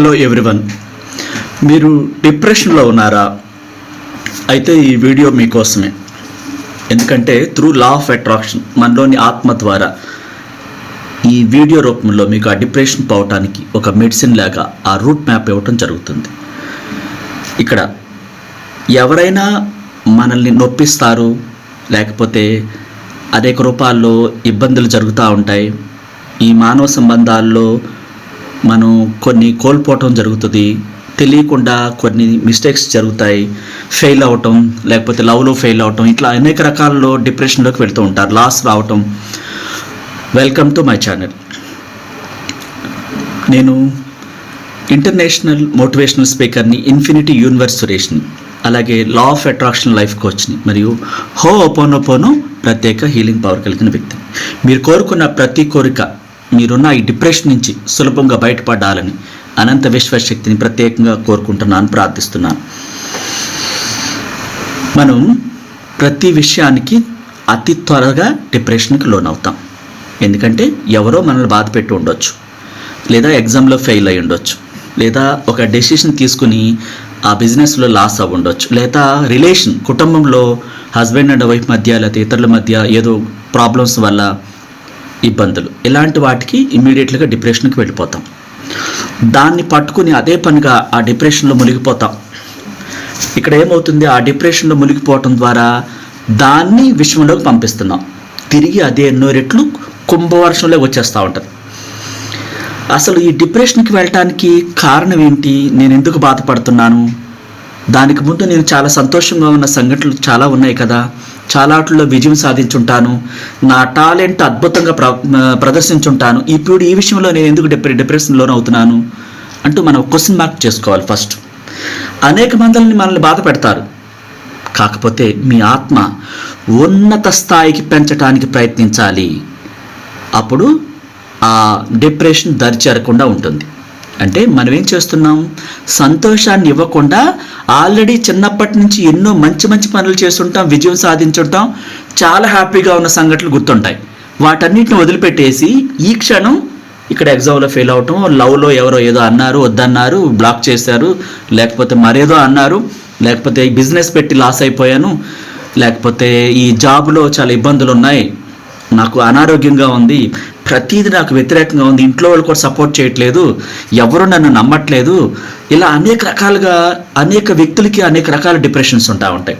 Hello everyone. మీరు డిప్రెషన్లో ఉన్నారా? అయితే ఈ వీడియో మీకోసమే. ఎందుకంటే త్రూ లా ఆఫ్ అట్రాక్షన్ మనలోని ఆత్మ ద్వారా ఈ వీడియో రూపంలో మీకు ఆ డిప్రెషన్ పోవటానికి ఒక మెడిసిన్ లాగా ఆ రూట్ మ్యాప్ ఇవ్వటం జరుగుతుంది. ఇక్కడ ఎవరైనా మనల్ని నొప్పిస్తారు లేకపోతే అనేక రూపాల్లో ఇబ్బందులు జరుగుతూ ఉంటాయి. ఈ మానవ సంబంధాల్లో మనం కొన్ని కోల్పోవటం జరుగుతుంది. తెలియకుండా కొన్ని మిస్టేక్స్ జరుగుతాయి. ఫెయిల్ అవటం లేకపోతే లవ్లో ఫెయిల్ అవటం ఇట్లా అనేక రకాలలో డిప్రెషన్లోకి వెళ్తూ ఉంటారు. లాస్ రావటం. వెల్కమ్ టు మై ఛానల్ నేను ఇంటర్నేషనల్ మోటివేషనల్ స్పీకర్ని ఇన్ఫినిటీ యూనివర్స్ సురేష్ని అలాగే లా ఆఫ్ అట్రాక్షన్ లైఫ్ కోచ్ని మరియు హో ఒపోనోపోనో ప్రత్యేక హీలింగ్ పవర్ కలిగిన వ్యక్తి మీరు కోరుకున్న ప్రతి కోరిక మీరున్న ఈ డిప్రెషన్ నుంచి సులభంగా బయటపడాలని అనంత విశ్వశక్తిని ప్రత్యేకంగా కోరుకుంటున్నాను ప్రార్థిస్తున్నాను. మనం ప్రతి విషయానికి అతి త్వరగా డిప్రెషన్కి లోనవుతాం. ఎందుకంటే ఎవరో మనల్ని బాధ పెట్టి ఉండొచ్చు. లేదా ఎగ్జామ్లో ఫెయిల్ అయి ఉండొచ్చు. లేదా ఒక డెసిషన్ తీసుకుని ఆ బిజినెస్లో లాస్ అవ్వ ఉండొచ్చు. లేదా రిలేషన్ కుటుంబంలో హస్బెండ్ అండ్ వైఫ్ మధ్య లేదా ఇతరుల మధ్య ఏదో ప్రాబ్లమ్స్ వల్ల ఇబ్బందులు. ఇలాంటి వాటికి ఇమ్మీడియట్గా డిప్రెషన్కి వెళ్ళిపోతాం. దాన్ని పట్టుకుని అదే పనిగా ఆ డిప్రెషన్లో మునిగిపోతాం. ఇక్కడ ఏమవుతుంది? ఆ డిప్రెషన్లో మునిగిపోవటం ద్వారా దాన్ని విశ్వంలోకి పంపిస్తున్నాం. తిరిగి అదే ఎన్నో రెట్లు కుంభవర్షంలో వచ్చేస్తూ ఉంటుంది. అసలు ఈ డిప్రెషన్కి వెళ్ళటానికి కారణం ఏంటి? నేను ఎందుకు బాధపడుతున్నాను? దానికి ముందు నేను చాలా సంతోషంగా ఉన్న సంఘటనలు చాలా ఉన్నాయి కదా. చాలా ఆటల్లో విజయం సాధించుంటాను. నా టాలెంట్ అద్భుతంగా ప్ర ప్రదర్శించుంటాను. ఇప్పుడు ఈ విషయంలో నేను ఎందుకు డిప్రె డిప్రెషన్లోనే అవుతున్నాను? అంటూ మనం క్వశ్చన్ మార్క్ చేసుకోవాలి ఫస్ట్. అనేక మందులని మనల్ని బాధ పెడతారు. కాకపోతే మీ ఆత్మ ఉన్నత స్థాయికి పెంచడానికి ప్రయత్నించాలి. అప్పుడు ఆ డిప్రెషన్ దరిచేరకుండా ఉంటుంది. అంటే మనం ఏం చేస్తున్నాం? సంతోషాన్ని ఇవ్వకుండా ఆల్రెడీ చిన్నప్పటి నుంచి ఎన్నో మంచి మంచి పనులు చేస్తుంటాం విజయం సాధించుంటాం. చాలా హ్యాపీగా ఉన్న సంఘటనలు గుర్తుంటాయి. వాటన్నిటిని వదిలిపెట్టేసి ఈ క్షణం ఇక్కడ ఎగ్జామ్లో ఫెయిల్ అవటం లవ్లో ఎవరో ఏదో అన్నారు వద్దన్నారు బ్లాక్ చేశారు లేకపోతే మరేదో అన్నారు లేకపోతే బిజినెస్ పెట్టి లాస్ అయిపోయాను లేకపోతే ఈ జాబ్లో చాలా ఇబ్బందులు ఉన్నాయి నాకు అనారోగ్యంగా ఉంది ప్రతిదీ నాకు వ్యతిరేకంగా ఉంది. ఇంట్లో వాళ్ళు కూడా సపోర్ట్ చేయట్లేదు. ఎవరు నన్ను నమ్మట్లేదు. ఇలా అనేక రకాలుగా అనేక వ్యక్తులకి అనేక రకాల డిప్రెషన్స్ ఉంటా ఉంటాయి.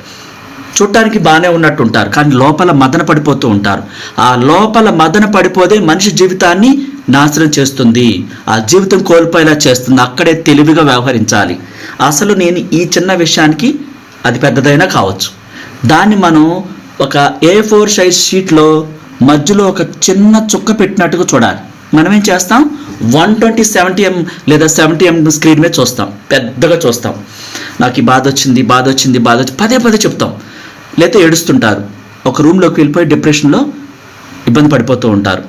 చూడటానికి బాగానే ఉన్నట్టు ఉంటారు కానీ లోపల మదన పడిపోతూ ఉంటారు. ఆ లోపల మదన పడిపోతే మనిషి జీవితాన్ని నాశనం చేస్తుంది. ఆ జీవితం కోల్పోయేలా చేస్తుంది. అక్కడే తెలివిగా వ్యవహరించాలి. అసలు నేను ఈ చిన్న విషయానికి అది పెద్దదైనా కావచ్చు. దాన్ని మనం ఒక ఏ ఫోర్ సైజ్ షీట్లో మధ్యలో ఒక చిన్న చుక్క పెట్టినట్టుగా చూడాలి. మనం ఏం చేస్తాం? వన్ ట్వంటీ సెవెంటీ ఎం లేదా సెవెంటీ ఎం స్క్రీన్ మీద చూస్తాం. పెద్దగా చూస్తాం. నాకు ఈ బాధ వచ్చింది బాధ వచ్చింది బాధ వచ్చి పదే పదే చెప్తాం. లేకపోతే ఏడుస్తుంటారు. ఒక రూమ్లోకి వెళ్ళిపోయి డిప్రెషన్లో ఇబ్బంది పడిపోతూ ఉంటారు.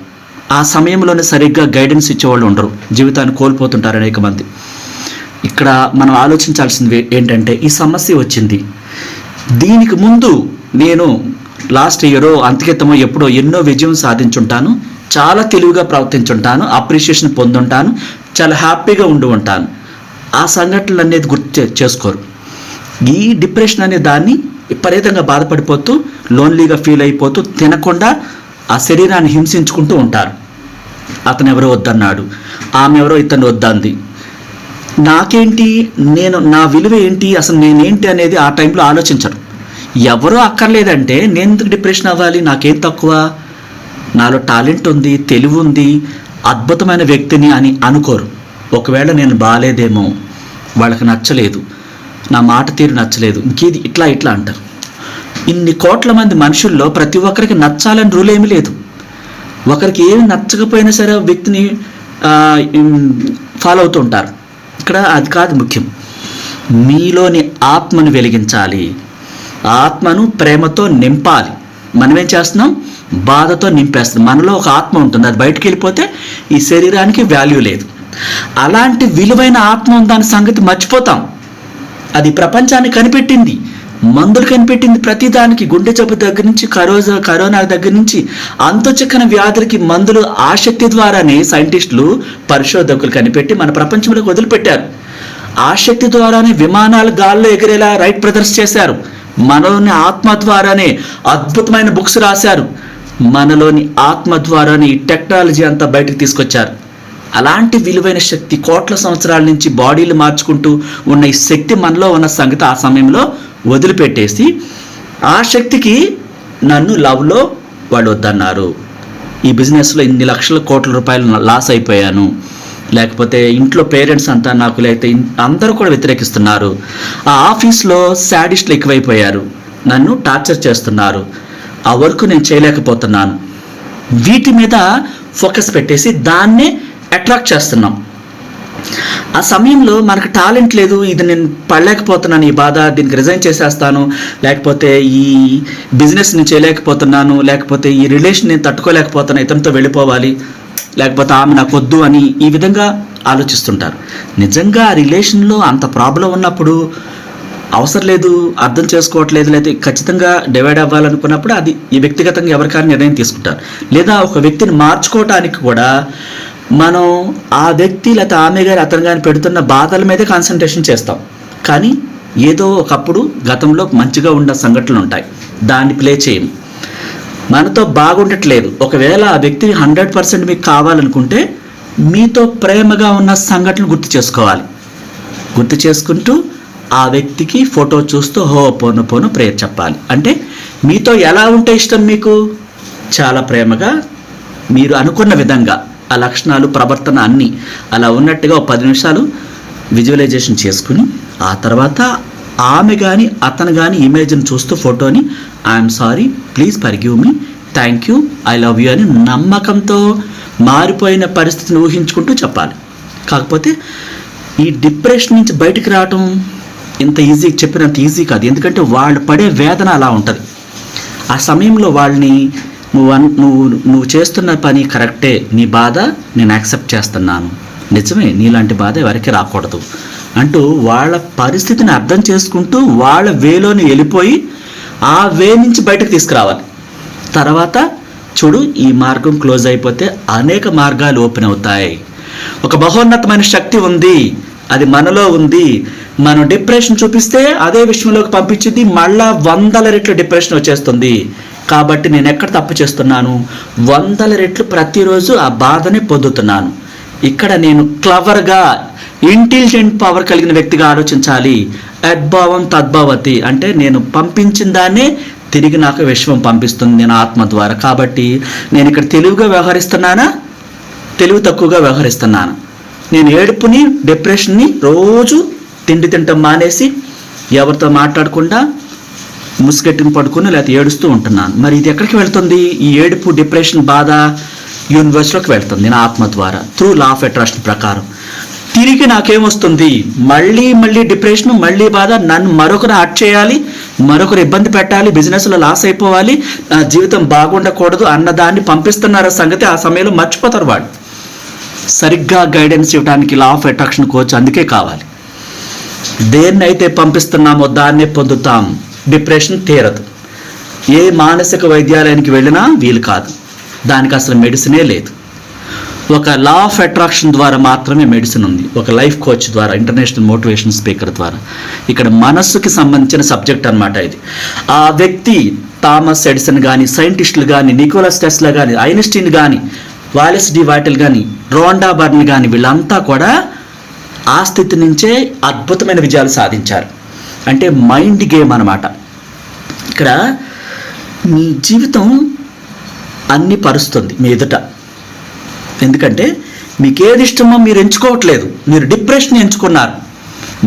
ఆ సమయంలోనే సరిగ్గా గైడెన్స్ ఇచ్చేవాళ్ళు ఉండరు. జీవితాన్ని కోల్పోతుంటారు అనేక మంది. ఇక్కడ మనం ఆలోచించాల్సింది ఏంటంటే ఈ సమస్య వచ్చింది. దీనికి ముందు నేను లాస్ట్ ఇయరో అంతకితమో ఎప్పుడో ఎన్నో విజయం సాధించుంటాను. చాలా తెలివిగా ప్రవర్తించుంటాను. అప్రిషియేషన్ పొందుంటాను. చాలా హ్యాపీగా ఉండి ఉంటాను. ఆ సంఘటనలు అనేది గుర్తు చేసుకోరు. ఈ డిప్రెషన్ అనే దాన్ని విపరీతంగా బాధపడిపోతూ లోన్లీగా ఫీల్ అయిపోతూ తినకుండా ఆ శరీరాన్ని హింసించుకుంటూ ఉంటారు. అతను ఎవరో వద్దన్నాడు. ఆమె ఎవరో ఇతను వద్దంది. నాకేంటి? నేను నా విలువ ఏంటి? అసలు నేనేంటి అనేది ఆ టైంలో ఆలోచించరు. ఎవరో అక్కర్లేదంటే నేను ఎందుకు డిప్రెషన్ అవ్వాలి? నాకేం తక్కువ? నాలో టాలెంట్ ఉంది తెలివి ఉంది అద్భుతమైన వ్యక్తిని అని అనుకోరు. ఒకవేళ నేను బాగాలేదేమో వాళ్ళకి నచ్చలేదు నా మాట తీరు నచ్చలేదు ఇంకేది ఇట్లా ఇట్లా అంటారు. ఇన్ని కోట్ల మంది మనుషుల్లో ప్రతి ఒక్కరికి నచ్చాలని రూల్ ఏమీ లేదు. ఒకరికి ఏమి నచ్చకపోయినా సరే వ్యక్తిని ఫాలో అవుతూ ఉంటారు. ఇక్కడ అది కాదు ముఖ్యం. మీలోని ఆత్మను వెలిగించాలి. ఆత్మను ప్రేమతో నింపాలి. మనం ఏం చేస్తున్నాం? బాధతో నింపేస్తున్నాం. మనలో ఒక ఆత్మ ఉంటుంది. అది బయటికి వెళ్ళిపోతే ఈ శరీరానికి వాల్యూ లేదు. అలాంటి విలువైన ఆత్మ దాని సంగతి మర్చిపోతాం. అది ప్రపంచాన్ని కనిపెట్టింది. మందులు కనిపెట్టింది ప్రతిదానికి గుండె జబ్బు దగ్గర నుంచి కరోజా కరోనా దగ్గర నుంచి అంతుచిక్కన వ్యాధులకి మందులు ఆసక్తి ద్వారానే సైంటిస్టులు పరిశోధకులు కనిపెట్టి మన ప్రపంచంలోకి వదిలిపెట్టారు. ఆసక్తి ద్వారానే విమానాలు గాల్లో ఎగిరేలా రైట్ బ్రదర్స్ చేశారు. మనలోని ఆత్మ ద్వారానే అద్భుతమైన బుక్స్ రాశారు. మనలోని ఆత్మ ద్వారానే ఈ టెక్నాలజీ అంతా బయటకు తీసుకొచ్చారు. అలాంటి విలువైన శక్తి కోట్ల సంవత్సరాల నుంచి బాడీలు మార్చుకుంటూ ఉన్న ఈ శక్తి మనలో ఉన్న సంగతి ఆ సమయంలో వదిలిపెట్టేసి ఆ శక్తికి నన్ను లవ్లో వాడు వద్దన్నారు. ఈ బిజినెస్లో ఇన్ని లక్షల కోట్ల రూపాయలు లాస్ అయిపోయాను. లేకపోతే ఇంట్లో పేరెంట్స్ అంతా నాకు లేకపోతే అందరూ కూడా వ్యతిరేకిస్తున్నారు. ఆ ఆఫీస్లో శాడిస్ట్లు ఎక్కువైపోయారు. నన్ను టార్చర్ చేస్తున్నారు. ఆ వర్క్ నేను చేయలేకపోతున్నాను. వీటి మీద ఫోకస్ పెట్టేసి దాన్నే అట్రాక్ట్ చేస్తున్నాం. ఆ సమయంలో మనకు టాలెంట్ లేదు ఇది నేను పడలేకపోతున్నాను ఈ బాధ దీనికి రిజైన్ చేసేస్తాను లేకపోతే ఈ బిజినెస్ నేను చేయలేకపోతున్నాను లేకపోతే ఈ రిలేషన్ నేను తట్టుకోలేకపోతున్నాను ఇతనితో వెళ్ళిపోవాలి. లేకపోతే ఆమె నాకు వద్దు అని ఈ విధంగా ఆలోచిస్తుంటారు. నిజంగా ఆ రిలేషన్లో అంత ప్రాబ్లం ఉన్నప్పుడు అవసరం లేదు అర్థం చేసుకోవట్లేదు లేదా ఖచ్చితంగా డివైడ్ అవ్వాలనుకున్నప్పుడు అది ఈ వ్యక్తిగతంగా ఎవరికైనా నిర్ణయం తీసుకుంటారు. లేదా ఒక వ్యక్తిని మార్చుకోవటానికి కూడా మనం ఆ వ్యక్తి లేకపోతే ఆమె గారు అతను గారి పెడుతున్న బాధల మీదే కాన్సన్ట్రేషన్ చేస్తాం. కానీ ఏదో ఒకప్పుడు గతంలో మంచిగా ఉన్న సంఘటనలు ఉంటాయి. దాన్ని ప్లే చేయము. మనతో బాగుండట్లేదు. ఒకవేళ ఆ వ్యక్తిని హండ్రెడ్ పర్సెంట్ మీకు కావాలనుకుంటే మీతో ప్రేమగా ఉన్న సంఘటనలు గుర్తు చేసుకోవాలి. గుర్తు చేసుకుంటూ ఆ వ్యక్తికి ఫోటో చూస్తూ హో పోను పోను ప్రేయర్ చెప్పాలి. అంటే మీతో ఎలా ఉంటే ఇష్టం మీకు? చాలా ప్రేమగా మీరు అనుకున్న విధంగా. ఆ లక్షణాలు ప్రవర్తన అన్నీ అలా ఉన్నట్టుగా ఒక పది నిమిషాలు విజువలైజేషన్ చేసుకుని ఆ తర్వాత ఆమె కానీ అతను కానీ ఇమేజ్ని చూస్తూ ఫోటోని I'm sorry please forgive me thank you I love you అని నమ్మకంతో మారిపోయిన పరిస్థితిని ఊహించుకుంటూ చెప్పాలి. కాకపోతే ఈ డిప్రెషన్ నుంచి బయటికి రావటం ఇంత ఈజీ చెప్పినంత ఈజీ కాదు. ఎందుకంటే వాళ్ళు పడే వేదన అలా ఉంటుంది. ఆ సమయంలో వాళ్ళని నువ్వు నువ్వు నువ్వు చేస్తున్న పని కరెక్టే నీ బాధ నేను యాక్సెప్ట్ చేస్తున్నాను. నిజమే నీలాంటి బాధ ఎవరికి రాకూడదు. అంటూ వాళ్ళ పరిస్థితిని అర్థం చేసుకుంటూ వాళ్ళ వేలోని వెళ్ళిపోయి ఆ వే నుంచి బయటకు తీసుకురావాలి. తర్వాత చూడు ఈ మార్గం క్లోజ్ అయిపోతే అనేక మార్గాలు ఓపెన్ అవుతాయి. ఒక బహోన్నతమైన శక్తి ఉంది అది మనలో ఉంది. మనం డిప్రెషన్ చూపిస్తే అదే విషయంలోకి పంపించింది మళ్ళా వందల రెట్లు డిప్రెషన్ వచ్చేస్తుంది. కాబట్టి నేను ఎక్కడ తప్పు చేస్తున్నాను? వందల రెట్లు ప్రతిరోజు ఆ బాధని పొందుతున్నాను. ఇక్కడ నేను క్లవర్గా ఇంటెలిజెంట్ పవర్ కలిగిన వ్యక్తిగా ఆలోచించాలి. అద్భావం తద్భావతి. అంటే నేను పంపించిన దాన్నే తిరిగి నాకు విశ్వం పంపిస్తుంది. నేను ఆత్మ ద్వారా. కాబట్టి నేను ఇక్కడ తెలివిగా వ్యవహరిస్తున్నానా? తెలివి తక్కువగా వ్యవహరిస్తున్నాను? నేను ఏడుపుని డిప్రెషన్ని రోజు తిండి తింటాం మానేసి ఎవరితో మాట్లాడకుండా ముసుగెట్టుని పడుకుని లేకపోతే ఏడుస్తూ ఉంటున్నాను. మరి ఇది ఎక్కడికి వెళ్తుంది? ఈ ఏడుపు డిప్రెషన్ బాధ యూనివర్స్లోకి వెళ్తుంది. నా ఆత్మ ద్వారా. త్రూ లా ఆఫ్ అట్రాక్షన్ ప్రకారం. తిరిగి నాకేమొస్తుంది? మళ్ళీ మళ్ళీ డిప్రెషన్ మళ్ళీ బాధ నన్ను మరొకరు హట్ చేయాలి మరొకరు ఇబ్బంది పెట్టాలి బిజినెస్లో లాస్ అయిపోవాలి నా జీవితం బాగుండకూడదు అన్నదాన్ని పంపిస్తున్నారు సంగతి ఆ సమయంలో మర్చిపోతారు వాళ్ళు. సరిగ్గా గైడెన్స్ ఇవ్వడానికి లా ఆఫ్ అట్రాక్షన్ కోచ్ అందుకే కావాలి. దేన్నైతే పంపిస్తున్నామో దాన్నే పొందుతాం. డిప్రెషన్ తీరదు. ఏ మానసిక వైద్యాలయానికి వెళ్ళినా వీలు కాదు. దానికి అసలు మెడిసినే లేదు. ఒక లా ఆఫ్ అట్రాక్షన్ ద్వారా మాత్రమే మెడిసిన్ ఉంది. ఒక లైఫ్ కోచ్ ద్వారా ఇంటర్నేషనల్ మోటివేషన్ స్పీకర్ ద్వారా. ఇక్కడ మనస్సుకి సంబంధించిన సబ్జెక్ట్ అన్నమాట ఇది. ఆ వ్యక్తి థామస్ ఎడిసన్ కానీ సైంటిస్టులు కానీ నికోలస్ టెస్లా కానీ ఐన్స్టీన్ కానీ వాలెస్ డి వాటిల్ కానీ రోండా బర్న్ కానీ వీళ్ళంతా కూడా ఆ స్థితి నుంచే అద్భుతమైన విజయాలు సాధించారు. అంటే మైండ్ గేమ్ అనమాట ఇక్కడ మీ జీవితం అన్ని పరుస్తుంది మీ ఎదుట. ఎందుకంటే మీకు ఏది ఇష్టమో మీరు ఎంచుకోవట్లేదు. మీరు డిప్రెషన్ ఎంచుకున్నారు.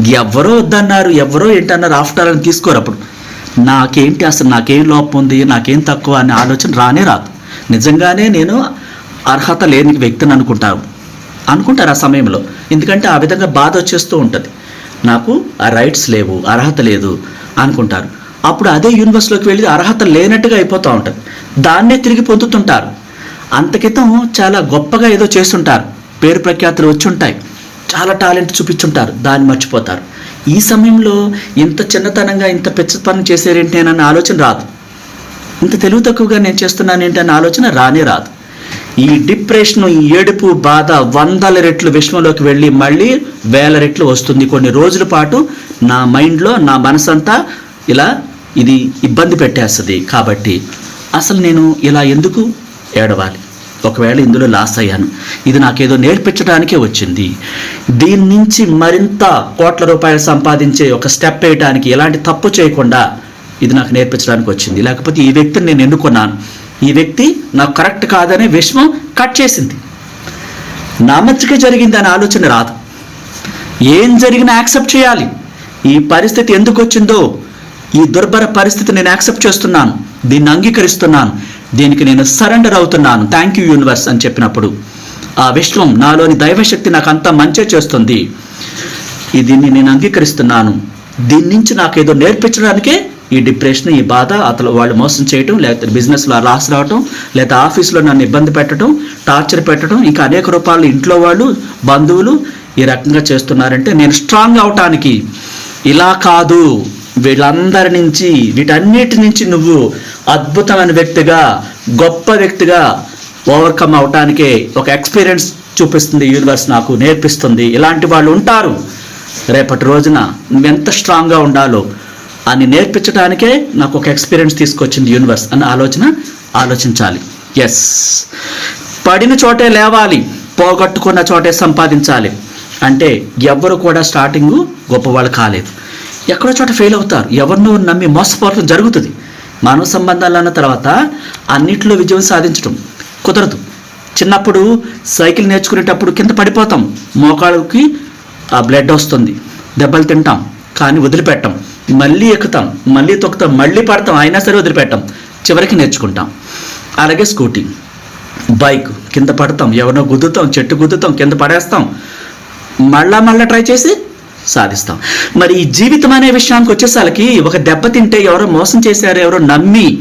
ఎవరో వద్దన్నారు ఎవరో ఏంటన్నారు ఆఫ్టర్ అని తీసుకోరు అప్పుడు. నాకేంటి అసలు నాకేం లోపం ఉంది నాకేం తక్కువ అనే ఆలోచన రానే రాదు. నిజంగానే నేను అర్హత లేని వ్యక్తిని అనుకుంటాను. అనుకుంటారు ఆ సమయంలో. ఎందుకంటే ఆ విధంగా బాధ వచ్చేస్తూ ఉంటుంది. నాకు ఆ రైట్స్ లేవు అర్హత లేదు అనుకుంటారు. అప్పుడు అదే యూనివర్స్లోకి వెళ్ళి అర్హత లేనట్టుగా అయిపోతూ ఉంటుంది. దాన్నే తిరిగి పొందుతుంటారు. అంతకితం చాలా గొప్పగా ఏదో చేస్తుంటారు. పేరు ప్రఖ్యాతులు వచ్చి ఉంటాయి చాలా టాలెంట్ చూపించుంటారు. దాన్ని మర్చిపోతారు. ఈ సమయంలో ఇంత చిన్నతనంగా ఇంత పెచ్చ పని చేసేరేంటి అన్న ఆలోచన రాదు. ఇంత తెలివి తక్కువగా నేను చేస్తున్నాను అన్న ఆలోచన రానే రాదు. ఈ డిప్రెషన్ ఈ ఏడుపు బాధ వందల రెట్లు విశ్వంలోకి వెళ్ళి మళ్ళీ వేల రెట్లు వస్తుంది. కొన్ని రోజుల పాటు నా మైండ్లో నా మనసంతా ఇలా ఇది ఇబ్బంది పెట్టేస్తుంది. కాబట్టి అసలు నేను ఇలా ఎందుకు ఏడవాలి. ఒకవేళ ఇందులో లాస్ అయ్యాను. ఇది నాకేదో నేర్పించడానికే వచ్చింది. దీని నుంచి మరింత కోట్ల రూపాయలు సంపాదించే ఒక స్టెప్ వేయడానికి ఎలాంటి తప్పు చేయకుండా ఇది నాకు నేర్పించడానికి వచ్చింది. లేకపోతే ఈ వ్యక్తిని నేను ఎన్నుకున్నాను. ఈ వ్యక్తి నాకు కరెక్ట్ కాదనే విషమం కట్ చేసింది. నా మధ్యకే జరిగింది అనే ఆలోచన రాదు. ఏం జరిగినా యాక్సెప్ట్ చేయాలి. ఈ పరిస్థితి ఎందుకు వచ్చిందో ఈ దుర్భర పరిస్థితి నేను యాక్సెప్ట్ చేస్తున్నాను. దీన్ని అంగీకరిస్తున్నాను. దీనికి నేను సరెండర్ అవుతున్నాను. థ్యాంక్ యూ యూనివర్స్ అని చెప్పినప్పుడు. ఆ విశ్వం నాలోని దైవశక్తి నాకు అంత మంచే చేస్తుంది. దీన్ని నేను అంగీకరిస్తున్నాను. దీని నుంచి నాకు ఏదో నేర్పించడానికే ఈ డిప్రెషన్ ఈ బాధ అతను వాళ్ళు మోసం చేయటం లేకపోతే బిజినెస్లో లాస్ రావటం లేదా ఆఫీస్లో నన్ను ఇబ్బంది పెట్టడం టార్చర్ పెట్టడం ఇంకా అనేక రూపాయలు ఇంట్లో వాళ్ళు బంధువులు ఈ రకంగా చేస్తున్నారంటే నేను స్ట్రాంగ్ అవటానికి ఇలా కాదు. వీళ్ళందరి నుంచి వీటన్నిటి నుంచి నువ్వు అద్భుతమైన వ్యక్తిగా గొప్ప వ్యక్తిగా ఓవర్కమ్ అవటానికే ఒక ఎక్స్పీరియన్స్ చూపిస్తుంది యూనివర్స్ నాకు నేర్పిస్తుంది. ఇలాంటి వాళ్ళు ఉంటారు. రేపటి రోజున నువ్వు ఎంత స్ట్రాంగ్గా ఉండాలో అని నేర్పించడానికే నాకు ఒక ఎక్స్పీరియన్స్ తీసుకొచ్చింది యూనివర్స్ అన్న ఆలోచన ఆలోచించాలి. ఎస్ పడిన చోటే లేవాలి పోగొట్టుకున్న చోటే సంపాదించాలి. అంటే ఎవ్వరు కూడా స్టార్టింగ్ గొప్పవాళ్ళు కాలేదు. ఎక్కడో చోట ఫెయిల్ అవుతారు. ఎవరినో నమ్మి మోసపోవడం జరుగుతుంది. మానవ సంబంధాలు అన్న తర్వాత అన్నిట్లో విజయం సాధించడం కుదరదు. చిన్నప్పుడు సైకిల్ నేర్చుకునేటప్పుడు కింద పడిపోతాం. మోకాళ్ళకి ఆ బ్లడ్ వస్తుంది. దెబ్బలు తింటాం కానీ వదిలిపెట్టాం. మళ్ళీ ఎక్కుతాం మళ్ళీ తొక్కుతాం మళ్ళీ పడతాం అయినా సరే వదిలిపెట్టాం. చివరికి నేర్చుకుంటాం. అలాగే స్కూటీ బైక్ కింద పడతాం. ఎవరినో గుద్దుతాం చెట్టు గుద్దుతాం కింద పడేస్తాం. మళ్ళా మళ్ళా ట్రై చేసి సాధిస్తాం. మరి ఈ జీవితం అనే విషయానికి వచ్చేసరికి ఒక దెబ్బ తింటే ఎవరో మోసం చేశారు ఎవరో నమ్మి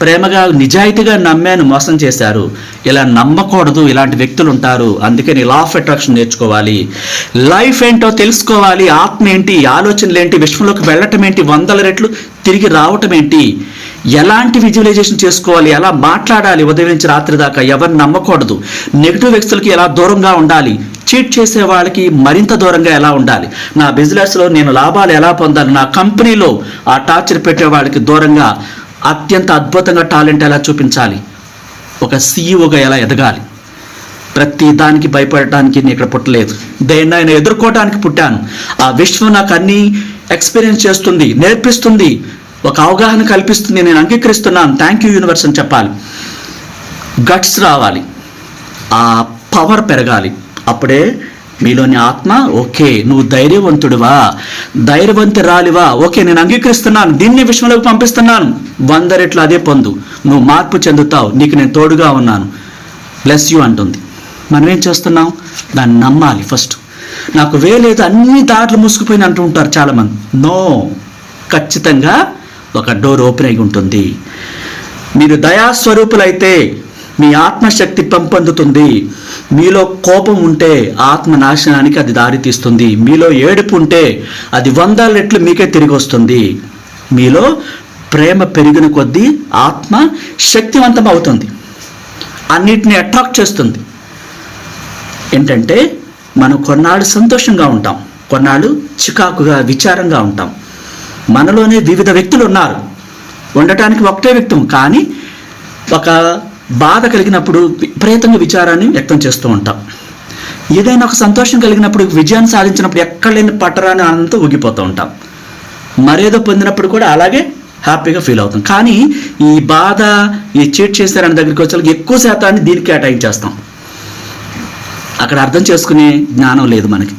ప్రేమగా నిజాయితీగా నమ్మాను మోసం చేశారు. ఇలా నమ్మకూడదు ఇలాంటి వ్యక్తులు ఉంటారు అందుకని లా ఆఫ్ అట్రాక్షన్ నేర్చుకోవాలి. లైఫ్ ఏంటో తెలుసుకోవాలి. ఆత్మ ఏంటి ఆలోచనలు ఏంటి విశ్వంలోకి వెళ్ళటం ఏంటి వందల రెట్లు తిరిగి రావటం ఏంటి ఎలాంటి విజువలైజేషన్ చేసుకోవాలి ఎలా మాట్లాడాలి ఉదయం నుంచి రాత్రి దాకా ఎవరిని నమ్మకూడదు. నెగిటివ్ వ్యక్తులకి ఎలా దూరంగా ఉండాలి చీట్ చేసే వాళ్ళకి మరింత దూరంగా ఎలా ఉండాలి? నా బిజినెస్లో నేను లాభాలు ఎలా పొందాలి? నా కంపెనీలో ఆ టార్చర్ పెట్టే వాళ్ళకి దూరంగా అత్యంత అద్భుతంగా టాలెంట్ ఎలా చూపించాలి? ఒక సీఈఓగా ఎలా ఎదగాలి? ప్రతి దానికి భయపడటానికి నేను ఇక్కడ పుట్టలేదు. దేన్ని ఆయన ఎదుర్కోవడానికి పుట్టాను. ఆ విశ్వం నాకు అన్నీ ఎక్స్పీరియన్స్ చేస్తుంది నేర్పిస్తుంది. ఒక అవగాహన కల్పిస్తుంది. నేను అంగీకరిస్తున్నాను. థ్యాంక్ యూ యూనివర్స్ అని చెప్పాలి. గట్స్ రావాలి. ఆ పవర్ పెరగాలి. అప్పుడే మీలోని ఆత్మ ఓకే నువ్వు ధైర్యవంతుడివా? ధైర్యవంతురాలివా? ఓకే నేను అంగీకరిస్తున్నాను దీన్ని విషయంలోకి పంపిస్తున్నాను. వంద రెట్లు అదే పొందు. నువ్వు మార్పు చెందుతావు నీకు నేను తోడుగా ఉన్నాను. బ్లెస్ యూ అంటుంది. మనం ఏం చేస్తున్నాం? దాన్ని నమ్మాలి ఫస్ట్ నాకు వేలేదు అన్ని దారులు మూసుకుపోయిన అంటూ ఉంటారు చాలామంది. నో ఖచ్చితంగా ఒక డోర్ ఓపెన్ అయి ఉంటుంది. మీరు దయాస్వరూపులైతే మీ ఆత్మశక్తి పెంపొందుతుంది. మీలో కోపం ఉంటే ఆత్మ నాశనానికి అది దారితీస్తుంది. మీలో ఏడుపు ఉంటే అది వందల రెట్లు మీకే తిరిగి వస్తుంది మీలో ప్రేమ పెరిగిన కొద్దీ ఆత్మ శక్తివంతం అవుతుంది అన్నిటిని అట్రాక్ట్ చేస్తుంది. ఏంటంటే మనం కొన్నాళ్ళు సంతోషంగా ఉంటాం. కొన్నాళ్ళు చికాకుగా విచారంగా ఉంటాం. మనలోనే వివిధ వ్యక్తులు ఉన్నారు. ఉండటానికి ఒకటే వ్యక్తం. కానీ ఒక బాధ కలిగినప్పుడు విపరీతంగా విచారాన్ని వ్యక్తం చేస్తూ ఉంటాం. ఏదైనా ఒక సంతోషం కలిగినప్పుడు విజయాన్ని సాధించినప్పుడు ఎక్కడ లేని పట్టరాని ఆనందంతో ఊగిపోతూ ఉంటాం. మరేదో పొందినప్పుడు కూడా అలాగే హ్యాపీగా ఫీల్ అవుతాం. కానీ ఈ బాధ ఈ చీట్ చేశారని దగ్గరికి వచ్చే ఎక్కువ శాతాన్ని దీనికి కేటాయించేస్తాం. అక్కడ అర్థం చేసుకునే జ్ఞానం లేదు మనకి.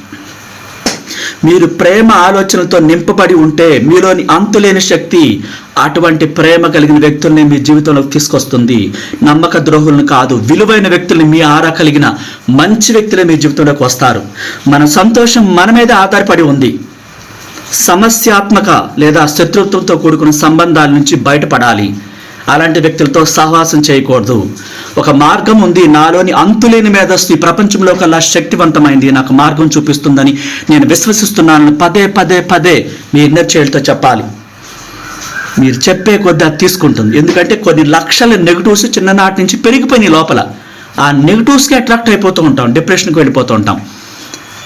మీరు ప్రేమ ఆలోచనలతో నింపబడి ఉంటే మీలోని అంతులేని శక్తి అటువంటి ప్రేమ కలిగిన వ్యక్తుల్ని మీ జీవితంలోకి తీసుకొస్తుంది. నమ్మక ద్రోహులను కాదు విలువైన వ్యక్తుల్ని మీ ఆరా కలిగిన మంచి వ్యక్తులే మీ జీవితంలోకి వస్తారు. మన సంతోషం మన మీద ఆధారపడి ఉంది. సమస్యాత్మక లేదా శత్రుత్వంతో కూడుకున్న సంబంధాల నుంచి బయటపడాలి. అలాంటి వ్యక్తులతో సహవాసం చేయకూడదు. ఒక మార్గం ఉంది నాలోని అంతులేని మేధస్సు ఈ ప్రపంచంలో కల్లా శక్తివంతమైంది. నాకు మార్గం చూపిస్తుందని నేను విశ్వసిస్తున్నానని పదే పదే పదే మీ ఇన్నర్ చైల్డ్తో చెప్పాలి. మీరు చెప్పే కొద్ది అది తీసుకుంటుంది. ఎందుకంటే కొన్ని లక్షల నెగిటివ్స్ చిన్ననాటి నుంచి పెరిగిపోయినాయి లోపల. ఆ నెగిటివ్స్కి అట్రాక్ట్ అయిపోతూ ఉంటాం డిప్రెషన్కి వెళ్ళిపోతూ ఉంటాం.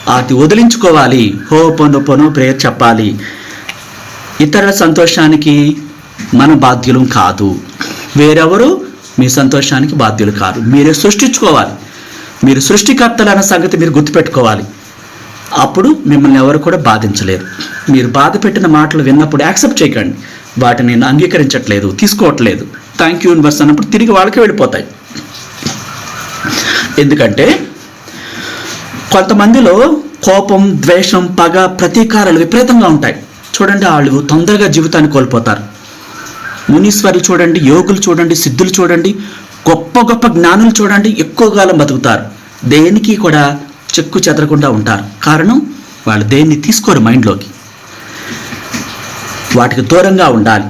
అది వదిలించుకోవాలి. హో పొను పొను ప్రేయర్ చెప్పాలి. ఇతరుల సంతోషానికి మన బాధ్యులం కాదు. వేరెవరు మీ సంతోషానికి బాధ్యులు కాదు. మీరే సృష్టించుకోవాలి. మీరు సృష్టికర్తలు అన్న సంగతి మీరు గుర్తుపెట్టుకోవాలి. అప్పుడు మిమ్మల్ని ఎవరు కూడా బాధించలేరు. మీరు బాధ పెట్టిన మాటలు విన్నప్పుడు యాక్సెప్ట్ చేయకండి. వాటిని నేను అంగీకరించట్లేదు తీసుకోవట్లేదు. థ్యాంక్ యూ యూనివర్స్ అన్నప్పుడు తిరిగి వాళ్ళకే వెళ్ళిపోతాయి. ఎందుకంటే కొంతమందిలో కోపం ద్వేషం పగ ప్రతీకారాలు విపరీతంగా ఉంటాయి. చూడండి వాళ్ళు తొందరగా జీవితాన్ని కోల్పోతారు. మునీశ్వరులు చూడండి యోగులు చూడండి సిద్ధులు చూడండి గొప్ప గొప్ప జ్ఞానులు చూడండి ఎక్కువ కాలం బతుకుతారు. దేనికి కూడా చెక్కు చెదరకుండా ఉంటారు. కారణం వాళ్ళు దేన్ని తీసుకోరు మైండ్లోకి. వాటికి దూరంగా ఉండాలి.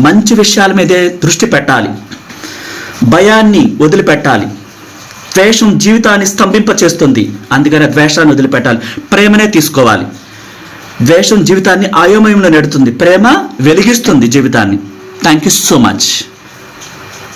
మంచి విషయాల మీదే దృష్టి పెట్టాలి. భయాన్ని వదిలిపెట్టాలి. ద్వేషం జీవితాన్ని స్తంభింప చేస్తుంది ద్వేషాన్ని వదిలిపెట్టాలి. ప్రేమనే తీసుకోవాలి. ద్వేషం జీవితాన్ని అయోమయంలో నెడుతుంది. ప్రేమ వెలిగిస్తుంది జీవితాన్ని. Thank you so much